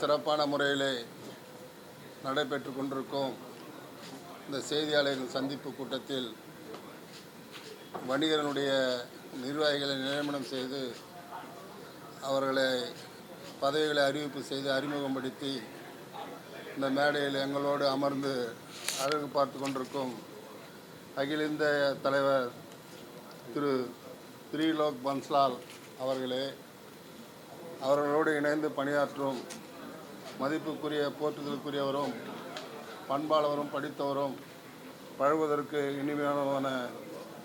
சிறப்பான முறையிலே நடைபெற்று கொண்டிருக்கும். இந்த செய்தியாளர்கள் சந்திப்பு கூட்டத்தில் வணிகர்களுடைய நிர்வாகிகளை நியமனம் செய்து அவர்களை பதவிகளை அறிவிப்பு செய்து அறிமுகப்படுத்தி இந்த மேடையில் எங்களோடு அமர்ந்து அழகு பார்த்து கொண்டிருக்கும் அகில இந்திய தலைவர் திரு திரிலோக் பன்ஸ்லால் அவர்களே அவர்களோடு இணைந்து பணியாற்றும் மதிப்புக்குரிய போற்றுதலுக்குரியவரும் பண்பாளவரும் படித்தவரும் பழகுவதற்கு இனிமையானவன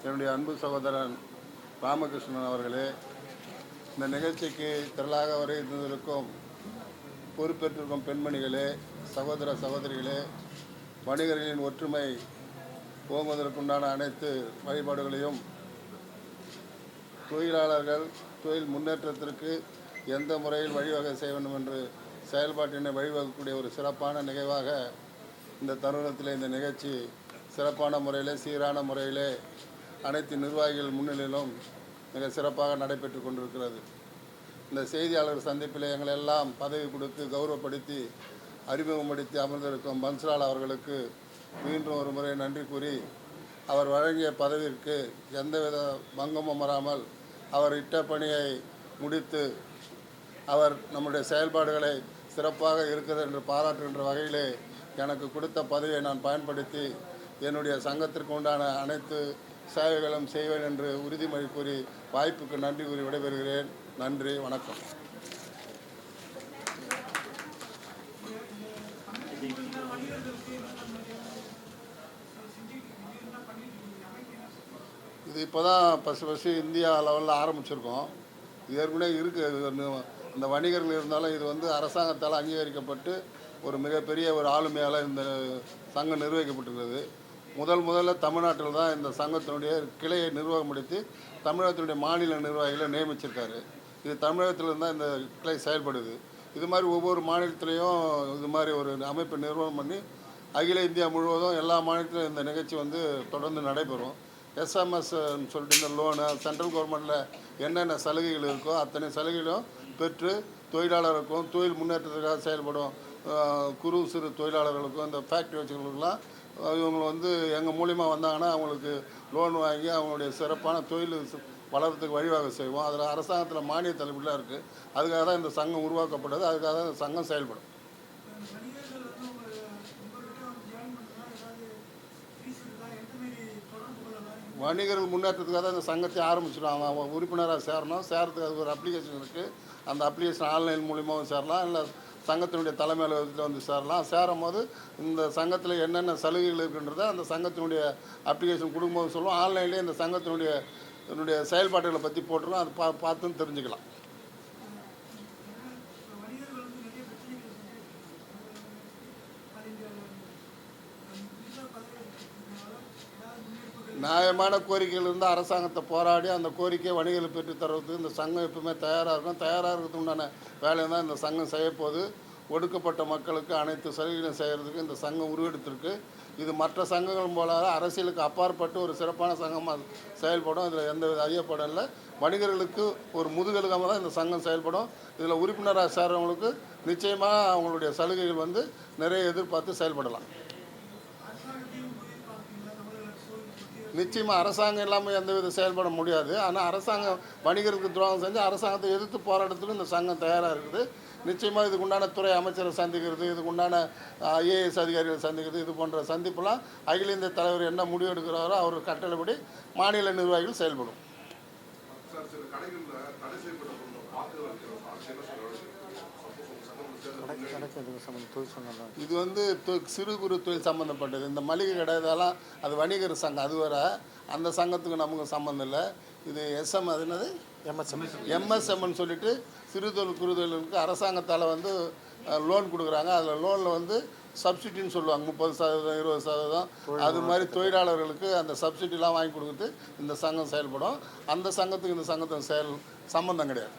என்னுடைய அன்பு சகோதரன் ராமகிருஷ்ணன் அவர்களே இந்த நிகழ்ச்சிக்கு திரளாக வர இருந்திருக்கும் பொறுப்பேற்றிருக்கும் பெண்மணிகளே சகோதர சகோதரிகளே வணிகர்களின் ஒற்றுமை ஓங்குவதற்குண்டான அனைத்து வழிபாடுகளையும் தொழிலாளர்கள் தொழில் முன்னேற்றத்திற்கு எந்த முறையில் வழிவகை செய்ய வேண்டும் என்று செயல்பாட்டினை வழிவகுக்கக்கூடிய ஒரு சிறப்பான நிகழ்வாக இந்த தருணத்தில் இந்த நிகழ்ச்சி சிறப்பான முறையிலே சீரான முறையிலே அனைத்து நிர்வாகிகள் முன்னிலையிலும் மிக சிறப்பாக நடைபெற்று கொண்டிருக்கிறது. இந்த செய்தியாளர் சந்திப்பில் எங்களை எல்லாம் பதவி கொடுத்து கௌரவப்படுத்தி அறிமுகப்படுத்தி அமர்ந்திருக்கும் பன்ஸ்லால் அவர்களுக்கு மீண்டும் ஒரு முறை நன்றி கூறி அவர் வழங்கிய பதவிற்கு எந்தவித பங்கமும் வராமல் அவர் இட்ட பணியை முடித்து அவர் நம்முடைய செயல்பாடுகளை சிறப்பாக இருக்கிறது என்று பாராட்டுகின்ற வகையிலே எனக்கு கொடுத்த பதவியை நான் பயன்படுத்தி என்னுடைய சங்கத்திற்கு உண்டான அனைத்து சேவைகளும் செய்வேன் என்று உறுதிமொழி கூறி வாய்ப்புக்கு நன்றி கூறி விடைபெறுகிறேன். நன்றி வணக்கம். இது இப்போ தான் பசு ஃபஸ்ட்டு இந்தியா லெவலில் ஆரம்பிச்சிருக்கோம். ஏற்கனவே இருக்குது இந்த வணிகர்கள் இருந்தாலும் இது வந்து அரசாங்கத்தால் அங்கீகரிக்கப்பட்டு ஒரு மிகப்பெரிய ஒரு ஆளுமையால் இந்த சங்கம் நிர்வகிக்கப்பட்டுள்ளது முதல் முதல்ல தமிழ்நாட்டில் தான் இந்த சங்கத்தினுடைய கிளையை நிர்வாகப்படுத்தி தமிழகத்தினுடைய மாநில நிர்வாகிகளை நியமிச்சிருக்காரு. இது தமிழகத்தில் தான் இந்த கிளை செயல்படுது. இது மாதிரி ஒவ்வொரு மாநிலத்திலையும் இது மாதிரி ஒரு அமைப்பை நிர்வாகம் பண்ணி அகில இந்தியா முழுவதும் எல்லா மாநிலத்திலும் இந்த நிகழ்ச்சி வந்து தொடர்ந்து நடைபெறும். எஸ்எம்எஸ் சொல்லிட்டு இந்த லோனு சென்ட்ரல் கவர்மெண்ட்டில் என்னென்ன சலுகைகள் இருக்கோ அத்தனை சலுகைகளும் பெற்று தொழிலாளருக்கும் தொழில் முன்னேற்றத்துக்காக செயல்படும் குறு சிறு தொழிலாளர்களுக்கும் இந்த ஃபேக்ட்ரி வச்சுக்கிறவங்களுக்குலாம் இவங்க வந்து எங்கள் மூலிமா வந்தாங்கன்னா அவங்களுக்கு லோன் வாங்கி அவங்களுடைய சிறப்பான தொழில் வளர்கிறதுக்கு வளர்றதுக்கு வழிவகை செய்வோம். அதில் அரசாங்கத்தில் மானிய தலைப்பிலாம் இருக்குது அதுக்காக தான் இந்த சங்கம் உருவாக்கப்பட்டது அதுக்காக தான் இந்த சங்கம் செயல்படும் வணிகர்கள் வந்து உங்க உங்கள்கிட்ட வந்து ஜாயின் பண்ணா ஏதாவது ஃபீஸ் இருக்கா எந்த மாரி தொடர்பு கொள்ளலாம் வணிகர்கள் முன்னேற்றத்துக்காக தான் இந்த சங்கத்தை ஆரம்பிச்சிடும் அவன் உறுப்பினராக சேரணும். சேரத்துக்கு அதுக்கு ஒரு அப்ளிகேஷன் இருக்குது அந்த அப்ளிகேஷன் ஆன்லைன் மூலியமாகவும் சேரலாம். இல்லை சங்கத்தினுடைய தலைமை அலுவலகத்தில் வந்து சேரலாம். சேரும் போது இந்த சங்கத்தில் என்னென்ன சலுகைகள் இருக்குன்றதை அந்த சங்கத்தினுடைய அப்ளிகேஷன் கொடுக்கும்போது சொல்லுவோம். ஆன்லைன்லேயே இந்த சங்கத்தினுடைய என்னுடைய செயல்பாடுகளை பற்றி போட்டுருவோம். அது பா பார்த்துன்னு தெரிஞ்சுக்கலாம் இப்போ வணிகர்கள் வந்து நிறைய பிரச்சனைகள் அது இந்த புதுசாக பதவி ஏதாவது முன்னெடுப்புகள் நியாயமான கோரிக்கைகள் இருந்தால் அரசாங்கத்தை போராடி அந்த கோரிக்கையை வணிகளை பெற்று தர்றதுக்கு இந்த சங்கம் எப்பவுமே தயாராக இருக்கும். தயாராக இருக்கிறதுக்குண்டான வேலையை தான் இந்த சங்கம் செய்யப்போகுது ஒடுக்கப்பட்ட மக்களுக்கு அனைத்து சலுகைகளும் செய்கிறதுக்கு இந்த சங்கம் உருவெடுத்திருக்கு. இது மற்ற சங்கங்கள் போல அரசியலுக்கு அப்பாற்பட்டு ஒரு சிறப்பான சங்கமாக செயல்படும். இதில் எந்த வித இல்லை. வணிகர்களுக்கு ஒரு முதுகெலுக்காக தான் இந்த சங்கம் செயல்படும். இதில் உறுப்பினராக சேர்றவங்களுக்கு நிச்சயமாக அவங்களுடைய சலுகைகள் வந்து நிறைய எதிர்பார்த்து செயல்படலாம் அரசாங்கத்தையும் போய் பார்ப்பீங்களா தமிழர்களுக்கு சோறு பற்றி நிச்சயமாக அரசாங்கம் இல்லாமல் எந்தவித செயல்பட முடியாது. ஆனால் அரசாங்கம் வணிகருக்கு துரோகம் செஞ்சு அரசாங்கத்தை எதிர்த்து போராட்டத்திலும் இந்த சங்கம் தயாராக இருக்குது. நிச்சயமாக இதுக்கு உண்டான துறை அமைச்சரை சந்திக்கிறது இதுக்கு உண்டான ஐஏஎஸ் அதிகாரிகளை சந்திக்கிறது இது போன்ற சந்திப்புலாம் அகில இந்திய தலைவர் என்ன முடிவு எடுக்கிறாரோ அவர் கட்டளைப்படி மாநில நிர்வாகிகள் செயல்படும். இது வந்து தொ- சிறு குறு தொழில் சம்மந்தப்பட்டது இந்த மளிகை கடை இதெல்லாம் அது வணிகர் சங்கம் அது வர அந்த சங்கத்துக்கு நமக்கு சம்மந்தம் இல்லை. இது எஸ்எம் அது என்னது? எம்எஸ்எம்னு சொல்லிட்டு சிறு தொழில் குறு தொழிலுக்கு அரசாங்கத்தால் வந்து லோன் கொடுக்குறாங்க. அதில் லோனில் வந்து சப்சிடின்னு சொல்லுவாங்க. முப்பது சதவீதம் இருபது சதவீதம். அது மாதிரி தொழிலாளர்களுக்கு அந்த சப்சிடிலாம் வாங்கி கொடுத்துட்டு இந்த சங்கம் செயல்படும். அந்த சங்கத்துக்கு இந்த சங்கத்தின் செயல் சம்மந்தம் கிடையாது.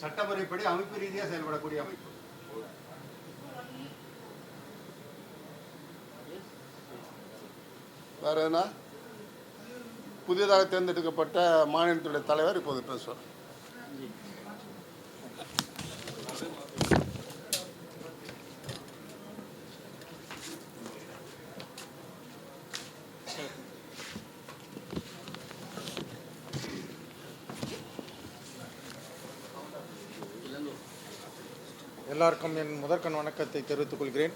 சட்டமுறைப்படி அமைப்பு ரீதியாக செயல்படக்கூடிய அமைப்பு. வேறு எதுனா புதிதாக தேர்ந்தெடுக்கப்பட்ட மாநிலத்துடைய தலைவர் இப்போது பேசுவார். எல்லாருக்கும் என் முதற்கண் வணக்கத்தை தெரிவித்துக் கொள்கிறேன்.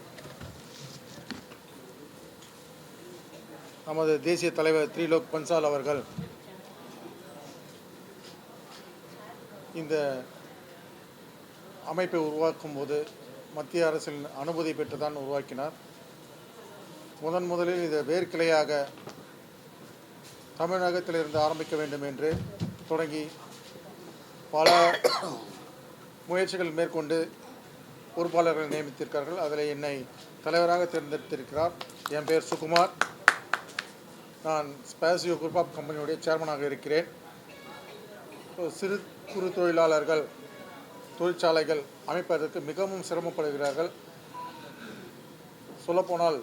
நமது தேசிய தலைவர் த்ரீலோக் பன்சால் அவர்கள் இந்த அமைப்பை உருவாக்கும் போது மத்திய அரசின் அனுமதி பெற்று தான் உருவாக்கினார். முதன் முதலில் இதை வேர்க்கிளையாக தமிழகத்திலிருந்து ஆரம்பிக்க வேண்டும் என்று தொடங்கி பல முயற்சிகள் மேற்கொண்டு பொறுப்பாளர்கள் நியமித்திருக்கிறார்கள். அதில் என்னை தலைவராக தேர்ந்தெடுத்திருக்கிறார். என் பேர் சுகுமார். நான் ஸ்பேசியோ குரூப் ஆஃப் கம்பெனியுடைய சேர்மனாக இருக்கிறேன். சிறு குறு தொழிலாளர்கள் தொழிற்சாலைகள் அமைப்பதற்கு மிகவும் சிரமப்படுகிறார்கள். சொல்லப்போனால்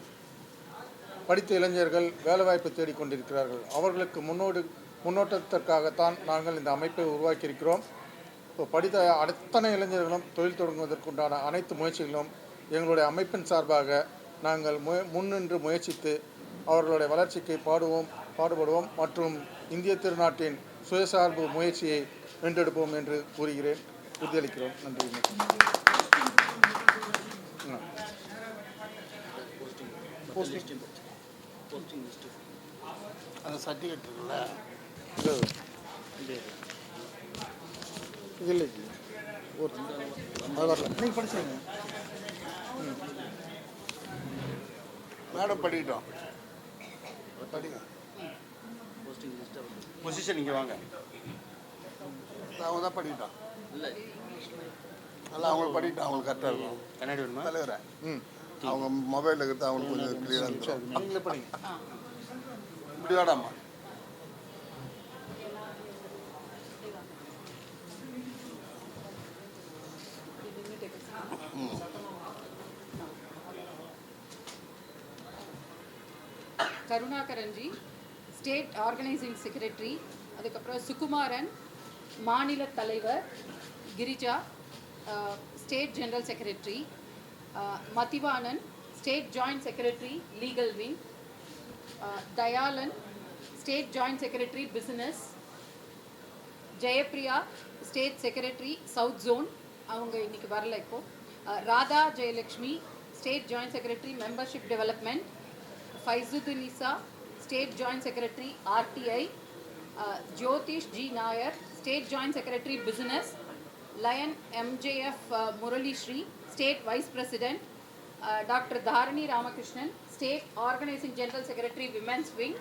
படித்த இளைஞர்கள் வேலைவாய்ப்பு தேடிக்கொண்டிருக்கிறார்கள் அவர்களுக்கு முன்னோடு முன்னோட்டத்திற்காகத்தான் நாங்கள் இந்த அமைப்பை உருவாக்கியிருக்கிறோம். இப்போ படித்த அத்தனை இளைஞர்களும் தொழில் தொடங்குவதற்குண்டான அனைத்து முயற்சிகளும் எங்களுடைய அமைப்பின் சார்பாக நாங்கள் முய முன்னின்று முயற்சித்து அவர்களுடைய வளர்ச்சிக்கு பாடுவோம் பாடுபடுவோம் மற்றும் இந்திய திருநாட்டின் சுயசார்பு முயற்சியை வென்றெடுப்போம் என்று கூறுகிறேன். உறுதியளிக்கிறோம் நன்றி. அந்த சர்டிஃபிகேட் இருக்குல்ல? இது இல்லை. ஒரு நீங்கள் படிச்சீங்க மேடம் படிக்கிட்டோம். பொசிஷன் இங்கே வாங்க. அவங்க தான் படிக்கிட்டோம் நல்லா அவங்களுக்கு படிக்கிட்டோம் அவங்களுக்கு கரெக்டாக இருக்கும். கண்ணாடி வேணுமா? தலைவரே? ம். அவங்க மொபைலில் இருக்கிறது அவங்களுக்கு கொஞ்சம் கிளியராக இருக்கும். நீங்களே இப்படி வாடாம்மா. Karunakaran Karunakaran ji state organising secretary அதுக்கப்புறம் சுகுமாரன் மாநில தலைவர் Girija state general secretary Mathivanan state joint secretary legal wing Thayalan state joint secretary business Jayapriya state secretary south zone அவங்க இன்னைக்கு வரல இப்போது Radha Jayalakshmi state joint secretary membership development Faizuthunisa state joint secretary RTI Jyothish G Nair state joint secretary business lion MJF Murali Sri state vice president doctor Dharani Ramakrishnan state organising general secretary women's wing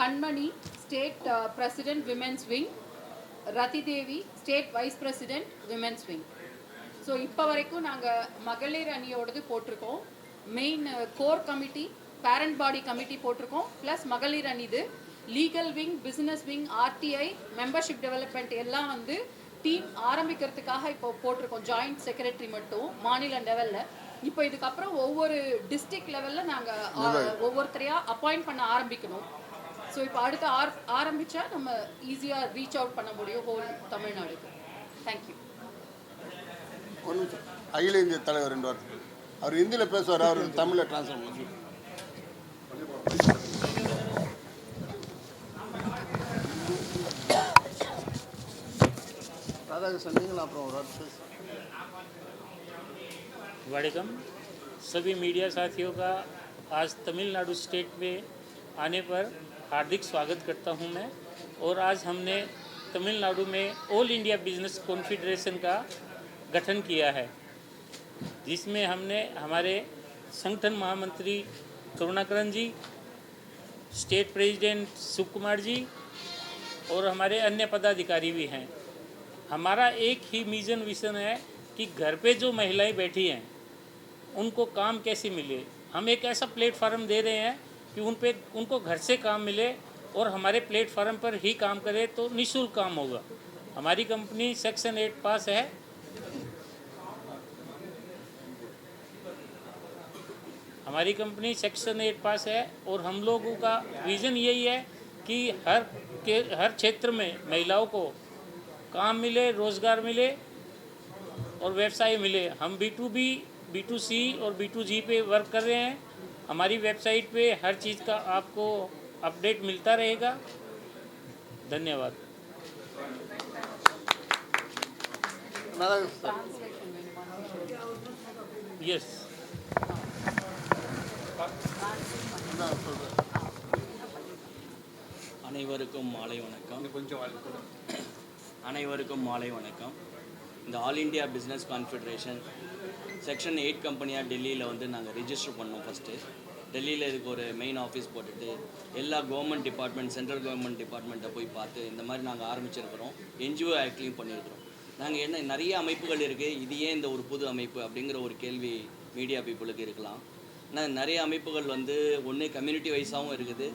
Kanmani state president women's wing Rathi Devi state vice president women's wing. So இப்போ வரைக்கும் நாங்கள் மகளிர் அணியோடது போட்டிருக்கோம். Main core committee parent body committee போட்டிருக்கோம். Plus மகளிர் அணிது legal wing business wing RTI membership development எல்லாம் வந்து டீம் ஆரம்பிக்கிறதுக்காக இப்போ போட்டிருக்கோம். ஜாயிண்ட் செக்ரட்டரி மட்டும் மாநில லெவலில் இப்போ இதுக்கப்புறம் ஒவ்வொரு டிஸ்ட்ரிக்ட் லெவலில் நாங்கள் ஒவ்வொருத்தரையாக அப்பாயிண்ட் பண்ண ஆரம்பிக்கணும். ஸோ இப்போ அடுத்து ஆர் ஆரம்பித்தா நம்ம ஈஸியாக ரீச் அவுட் பண்ண முடியும் ஹோல் தமிழ்நாடுக்கு. தேங்க்யூ அகில இந்திய தலைவர் ரெண்டு வார்த்தை. அவர் ஹிந்தியில் பேசுவார் அவர் தமிழில் ட்ரான்ஸ்ஃபர் பண்ணி वेलकम सभी मीडिया साथियों का आज तमिलनाडु स्टेट में आने पर हार्दिक स्वागत करता हूँ मैं। और आज हमने तमिलनाडु में ऑल इंडिया बिज़नेस कॉन्फेडरेशन का गठन किया है, जिसमें हमने हमारे संगठन महामंत्री करुणाकरण जी, स्टेट प्रेसिडेंट शिव कुमार जी और हमारे अन्य पदाधिकारी भी हैं। हमारा एक ही मिजन विजन है कि घर पे जो महिलाएँ बैठी हैं, उनको काम कैसे मिले? हम एक ऐसा प्लेटफार्म दे रहे हैं कि उन पे, उनको घर से काम मिले और हमारे प्लेटफार्म पर ही काम करे तो निःशुल्क काम होगा। हमारी कंपनी सेक्शन एट पास है हमारी कंपनी सेक्शन एट पास है और हम लोगों का विज़न यही है कि हर के हर क्षेत्र में महिलाओं को काम मिले रोज़गार मिले और व्यवसाय मिले। हम B to B B to C और बी टू जी पे वर्क कर रहे हैं। हमारी वेबसाइट पे हर चीज़ का आपको अपडेट मिलता रहेगा। धन्यवाद। Yes yes. அனைவருக்கும் மாலை வணக்கம். கொஞ்சம் அனைவருக்கும் மாலை வணக்கம். இந்த all India business confederation section eight கம்பெனியாக டெல்லியில் வந்து நாங்கள் ரிஜிஸ்டர் பண்ணோம் ஃபஸ்ட்டு டெல்லியில் இதுக்கு ஒரு மெயின் ஆஃபீஸ் போட்டுட்டு எல்லா கவர்மெண்ட் டிபார்ட்மெண்ட் சென்ட்ரல் கவர்மெண்ட் டிபார்ட்மெண்ட்டை போய் பார்த்து இந்த மாதிரி நாங்கள் ஆரம்பிச்சிருக்கிறோம். என்ஜிஓ ஆக்ட்லையும் பண்ணியிருக்கிறோம். நாங்கள் என்ன நிறைய அமைப்புகள் இருக்குது இது ஏன் இந்த ஒரு புது அமைப்பு அப்படிங்கிற ஒரு கேள்வி மீடியா பீப்புளுக்கு இருக்கலாம். ஆனால் நிறைய அமைப்புகள் வந்து ஒன்று கம்யூனிட்டி வைஸாகவும் இருக்குது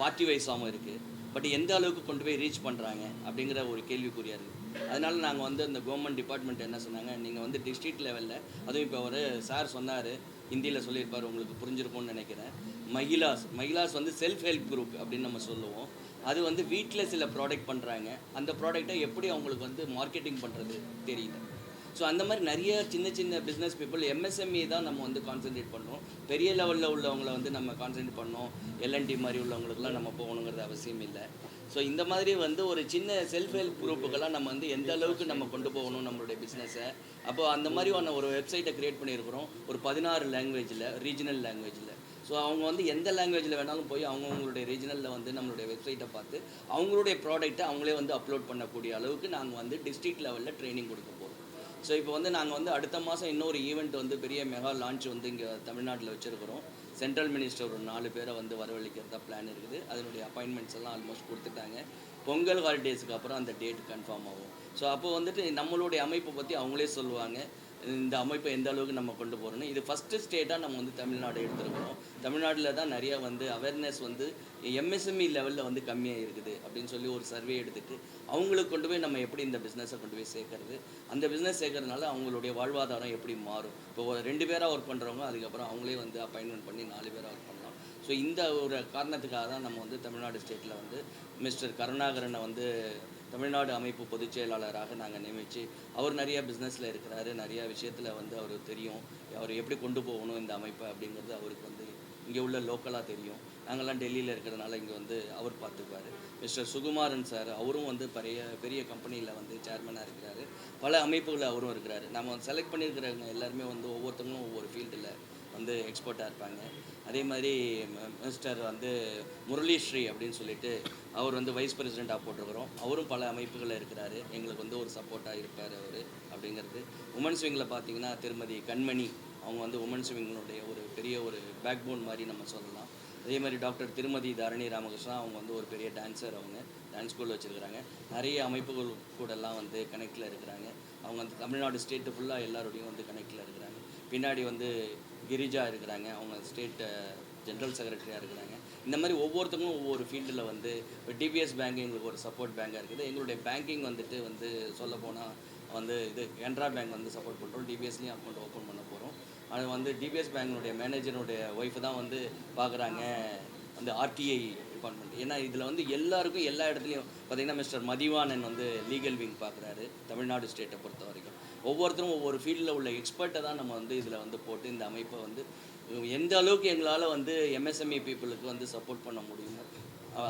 பார்ட்டி வைஸாகவும் இருக்குது பட் எந்த அளவுக்கு கொண்டு போய் ரீச் பண்ணுறாங்க அப்படிங்கிற ஒரு கேள்விக்குறியாக இருக்குது அதனால் நாங்கள் வந்து அந்த கவர்மெண்ட் டிபார்ட்மெண்ட் என்ன சொன்னாங்க நீங்கள் வந்து டிஸ்ட்ரிக்ட் லெவலில் அதுவும் இப்போ ஒரு சார் சொன்னார் ஹிந்தியில் சொல்லியிருப்பார் உங்களுக்கு புரிஞ்சிருக்கும்னு நினைக்கிறேன். மகிழாஸ் மகிழாஸ் வந்து செல்ஃப் ஹெல்ப் குரூப் அப்படின்னு நம்ம சொல்லுவோம். அது வந்து வீட்டில் சில ப்ராடக்ட் பண்ணுறாங்க அந்த ப்ராடக்ட்டை எப்படி அவங்களுக்கு வந்து மார்க்கெட்டிங் பண்ணுறது தெரியல. ஸோ அந்த மாதிரி நிறைய சின்ன சின்ன பிஸ்னஸ் பீப்புள் எம்எஸ்எம்இ தான் நம்ம வந்து கான்சென்ட்ரேட் பண்ணோம் பெரிய லெவலில் உள்ளவங்கள வந்து நம்ம கான்சென்ட்ரேட் பண்ணோம் எல்என்டி மாதிரி உள்ளவங்களுக்குலாம் நம்ம போகணுங்கிறது அவசியம் இல்லை. ஸோ இந்த மாதிரி வந்து ஒரு சின்ன செல்ஃப் ஹெல்ப் குரூப்புக்கெல்லாம் நம்ம வந்து எந்த அளவுக்கு நம்ம கொண்டு போகணும் நம்மளுடைய பிஸ்னஸை அப்போ அந்த மாதிரியான ஒரு வெப்சைட்டை க்ரியேட் பண்ணியிருக்கிறோம். ஒரு பதினாறு லாங்குவேஜில் ரீஜனல் லாங்குவேஜில் ஸோ அவங்க வந்து எந்த லாங்குவேஜில் வேணாலும் போய் அவங்கவுங்களுடைய ரீஜனலில் வந்து நம்மளுடைய வெப்சைட்டை பார்த்து அவங்களுடைய ப்ராடக்ட்டை அவங்களே வந்து அப்லோட் பண்ணக்கூடிய அளவுக்கு நாங்கள் வந்து டிஸ்ட்ரிக்ட் லெவலில் ட்ரைனிங் கொடுக்க போகிறோம் ஸோ இப்போ வந்து நாங்கள் வந்து அடுத்த மாதம் இன்னொரு ஈவெண்ட் வந்து பெரிய மெகா லான்ச் வந்து இங்கே தமிழ்நாட்டில் வச்சுருக்கிறோம். சென்ட்ரல் மினிஸ்டர் ஒரு நாலு பேரை வந்து வரவழைக்கிறதா பிளான் இருக்குது. அதனுடைய அப்பாயின்மெண்ட்ஸ் எல்லாம் ஆல்மோஸ்ட் கொடுத்துட்டாங்க. பொங்கல் ஹாலிடேஸுக்கு அப்புறம் அந்த டேட் கன்ஃபார்ம் ஆகும். ஸோ அப்போ வந்துட்டு நம்மளுடைய அமைப்பை பற்றி அவங்களே சொல்லுவாங்க. இந்த அமைப்பை எந்த அளவுக்கு நம்ம கொண்டு போகிறோன்னு இது ஃபஸ்ட்டு ஸ்டேட்டாக நம்ம வந்து தமிழ்நாடு எடுத்துருக்கிறோம். தமிழ்நாட்டில் தான் நிறையா வந்து அவேர்னஸ் வந்து எம்எஸ்எம்இ லெவலில் வந்து கம்மியாக இருக்குது அப்படின்னு சொல்லி ஒரு சர்வே எடுத்துட்டு அவங்களுக்கு கொண்டு போய் நம்ம எப்படி இந்த பிஸ்னஸை கொண்டு போய் சேர்க்கறது? அந்த பிஸ்னஸ் சேர்க்கறதுனால அவங்களுடைய வாழ்வாதாரம் எப்படி மாறும்? இப்போ ரெண்டு பேராக ஒர்க் பண்ணுறவங்க அதுக்கப்புறம் அவங்களே வந்து அப்பாயின்மெண்ட் பண்ணி நாலு பேராக ஒர்க் பண்ணலாம். ஸோ இந்த ஒரு காரணத்துக்காக தான் நம்ம வந்து தமிழ்நாடு ஸ்டேட்டில் வந்து மிஸ்டர் கருணாகரனை வந்து தமிழ்நாடு அமைப்பு பொதுச் செயலாளராக நாங்கள் நியமித்து அவர் நிறைய பிஸ்னஸில் இருக்கிறாரு நிறைய விஷயத்தில் வந்து அவர் தெரியும். அவர் எப்படி கொண்டு போகணும் இந்த அமைப்பை அப்படிங்கிறது அவருக்கு வந்து இங்கே உள்ள லோக்கலாக தெரியும். நாங்கள்லாம் டெல்லியில் இருக்கிறதுனால இங்கே வந்து அவர் பார்த்துக்குவார். மிஸ்டர் சுகுமாரன் சார் அவரும் வந்து பெரிய பெரிய கம்பெனியில் வந்து சேர்மனாக இருக்கிறாரு. பல அமைப்புகளில் அவரும் இருக்கிறாரு. நம்ம செலக்ட் பண்ணியிருக்கிறவங்க எல்லாருமே வந்து ஒவ்வொருத்தவங்களும் ஒவ்வொரு ஃபீல்டில் வந்து எக்ஸ்பர்ட்டாக இருப்பாங்க. அதே மாதிரி மினிஸ்டர் மிஸ்டர் வந்து முரளிஸ்ரீ அப்படின்னு சொல்லிட்டு அவர் வந்து வைஸ் பிரசிடெண்ட்டாக போட்டிருக்கிறோம். அவரும் பல அமைப்புகளில் இருக்கிறாரு. எங்களுக்கு வந்து ஒரு சப்போர்ட்டாக இருப்பார் அவர் அப்படிங்கிறது. உமன்ஸ் விங்கில் பார்த்தீங்கன்னா திருமதி கண்மணி அவங்க வந்து உமன்ஸ் விங்கினுடைய ஒரு பெரிய ஒரு பேக் போன் மாதிரி நம்ம சொல்லலாம். அதே மாதிரி டாக்டர் திருமதி தரணி ராமகிருஷ்ணா அவங்க வந்து ஒரு பெரிய டான்ஸர் அவங்க. டான்ஸ் ஸ்கூல் வச்சுருக்கிறாங்க. நிறைய அமைப்புகள் கூடலாம் வந்து கனெக்டில் இருக்கிறாங்க. அவங்க வந்து தமிழ்நாடு ஸ்டேட்டு ஃபுல்லாக எல்லாரோடையும் வந்து கனெக்டில் இருக்கிறாங்க. பின்னாடி வந்து கிரிஜா இருக்கிறாங்க அவங்க ஸ்டேட் ஜென்ரல் செக்ரட்டரியாக இருக்கிறாங்க. இந்த மாதிரி ஒவ்வொருத்தவங்களும் ஒவ்வொரு ஃபீல்டில் வந்து இப்போ டிபிஎஸ் பேங்க் எங்களுக்கு ஒரு சப்போர்ட் பேங்காக இருக்குது. எங்களுடைய பேங்கிங் வந்துட்டு வந்து சொல்லப்போனால் வந்து இது கென்ரா பேங்க் வந்து சப்போர்ட் பண்ணுறோம் டிபிஎஸ்லேயும் அக்கௌண்ட் ஓப்பன் பண்ண போகிறோம் அது வந்து டிபிஎஸ் பேங்கினுடைய மேனேஜருடைய ஒய்ஃப் தான் வந்து பார்க்குறாங்க. அந்த ஆர்டிஐ டிபார்ட்மெண்ட் ஏன்னா இதில் வந்து எல்லாருக்கும் எல்லா இடத்துலையும் பார்த்தீங்கன்னா மிஸ்டர் மதிவானன் வந்து லீகல் விங் பார்க்குறாரு தமிழ்நாடு ஸ்டேட்டை பொறுத்த வரைக்கும். ஒவ்வொருத்தரும் ஒவ்வொரு ஃபீல்டில் உள்ள எக்ஸ்பர்ட்டை தான் நம்ம வந்து இதில் வந்து போட்டு இந்த அமைப்பை வந்து எந்த அளவுக்கு எங்களால் வந்து எம்எஸ்எம்இ பீப்புளுக்கு வந்து சப்போர்ட் பண்ண முடியுமோ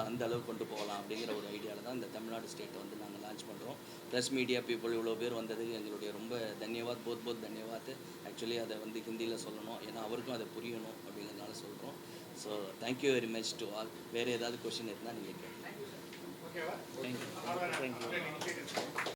அந்த அளவுக்கு கொண்டு போகலாம் அப்படிங்கிற ஒரு ஐடியாவில் தான் இந்த தமிழ்நாடு ஸ்டேட்டை வந்து நாங்கள் லான்ச் பண்ணுறோம் ப்ளஸ் மீடியா பீப்புள் இவ்வளோ பேர் வந்தது எங்களுடைய ரொம்ப தன்யவாத் போத் போத் தன்யவாத் ஆக்சுவலி அதை வந்து ஹிந்தியில் சொல்லணும். ஏன்னா அவருக்கும் அதை புரியணும் அப்படிங்கிறதுனால சொல்கிறோம் so thank you very much to all வேறு ஏதாவது கொஷின் இருந்தால் நீங்கள் கேட்கலாம் தேங்க்யூ தேங்க்யூ